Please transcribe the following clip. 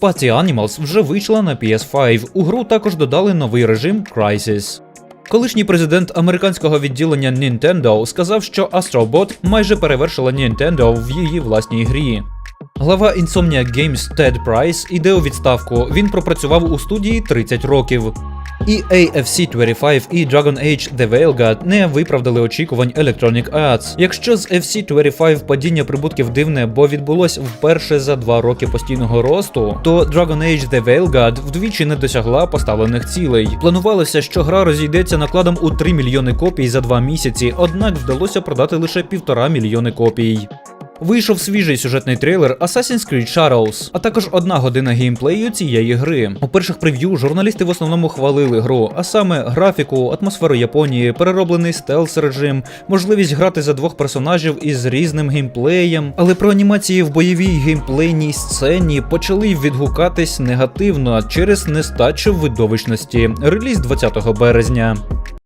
Party Animals вже вийшла на PS5. У гру також додали новий режим Crisis. Колишній президент американського відділення Nintendo сказав, що Astrobot майже перевершила Nintendo в її власній грі. Глава Insomnia Games Тед Прайс іде у відставку. Він пропрацював у студії 30 років. І AFC 25 і Dragon Age The Veilguard не виправдали очікувань Electronic Arts. Якщо з FC 25 падіння прибутків дивне, бо відбулось вперше за два роки постійного росту, то Dragon Age The Veilguard вдвічі не досягла поставлених цілей. Планувалося, що гра розійдеться накладом у 3 мільйони копій за два місяці, однак вдалося продати лише півтора мільйони копій. Вийшов свіжий сюжетний трейлер Assassin's Creed Shadows, а також одна година геймплею цієї гри. У перших прев'ю журналісти в основному хвалили гру, а саме графіку, атмосферу Японії, перероблений стелс режим, можливість грати за двох персонажів із різним геймплеєм. Але про анімації в бойовій геймплейній сцені почали відгукатись негативно через нестачу видовищності. Реліз 20 березня.